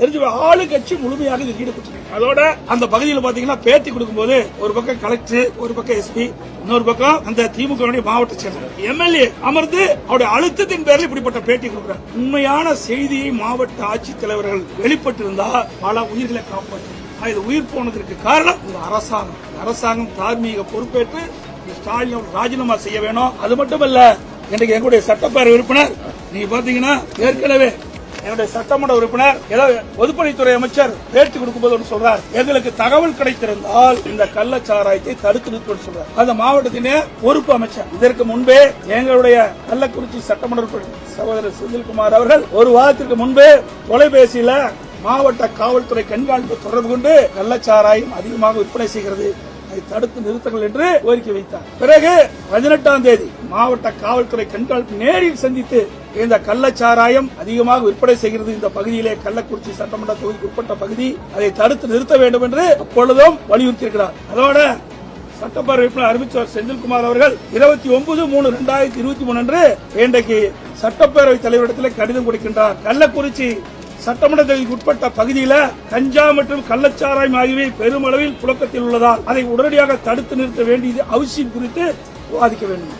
தெரிஞ்சு ஆளு கட்சி முழுமையாக இதில் ஈடுபட்டிருக்கு. அதோட அந்த பகுதியில் பாத்தீங்கன்னா பேட்டி கொடுக்கும்போது ஒரு பக்கம் கலெக்டர் ஒரு பக்கம் எஸ்பி இன்னொரு பக்கம் அந்த திமுக மாவட்ட செயலர். எம்எல்ஏ அமர்ந்து அவருடைய அழுத்தத்தின் பேரில் இப்படிப்பட்ட பேட்டி கொடுக்கிறார். உண்மையான செய்தியை மாவட்ட ஆட்சித்தலைவர்கள் வெளிப்பட்டிருந்தா பல உயிர்களை காப்பாற்றும். இது உயிர் போனதற்கு காரணம் இந்த அரசாங்கம். அரசாங்கம் தார்மீக பொறுப்பேற்று இந்த ஸ்டாலின் ராஜினாமா செய்ய வேணும். அது மட்டுமல்ல இன்றைக்கு எங்களுடைய சட்டப்பேரவை உறுப்பினர் நீங்க பாத்தீங்கன்னா ஏற்கனவே என்னுடைய சட்டமன்ற உறுப்பினர் ஏதோ பொதுப்பணித்துறை அமைச்சர் பேட்டி கொடுக்கும்போது ஒன்று சொல்றார். எங்களுக்கு தகவல் கிடைத்திருந்தால் இந்த கள்ளச்சாராயத்தை தடுத்து நிறுத்தம் சொல்றார். அந்த மாவட்டத்தினே பொறுப்பு அமைச்சர். இதற்கு முன்பே எங்களுடைய கள்ளக்குறிச்சி சட்டமன்ற உறுப்பினர் சகோதரர் செந்தில்குமார் அவர்கள் ஒரு வாரத்திற்கு முன்பே தொலைபேசியில மாவட்ட காவல்துறை கண்காணிப்பு தொடர்பு கொண்டு கள்ளச்சாராயம் அதிகமாக விற்பனை செய்கிறது அதை தடுத்து நிறுத்துங்கள் என்று கோரிக்கை வைத்தார். பிறகு பதினெட்டாம் தேதி மாவட்ட காவல்துறை கண்காணிப்பு நேரில் சந்தித்து இந்த கள்ளச்சாராயம் அதிகமாக விற்பனை செய்கிறது. இந்த பகுதியிலே கள்ளக்குறிச்சி சட்டமன்ற தொகுதிக்கு உட்பட்ட பகுதி அதை தடுத்து நிறுத்த வேண்டும் என்று அப்பொழுதும் வலியுறுத்தியிருக்கிறார். அதோட சட்டப்பேரவை உறுப்பினர் அறிவிச்சவர் செந்தில்குமார் அவர்கள் இருபத்தி ஒன்பது மூணு இரண்டாயிரத்தி இருபத்தி மூணு அன்று இன்றைக்கு சட்டப்பேரவை தலைவரிடத்தில் கடிதம் கொடுக்கின்றார். கள்ளக்குறிச்சி சட்டமன்ற தொகுதிக்கு உட்பட்ட பகுதியில கஞ்சா மற்றும் கள்ளச்சாராயம் ஆகியவை பெருமளவில் புழக்கத்தில் உள்ளதால் அதை உடனடியாக தடுத்து நிறுத்த வேண்டியது அவசியம் குறித்து விவாதிக்க வேண்டும்.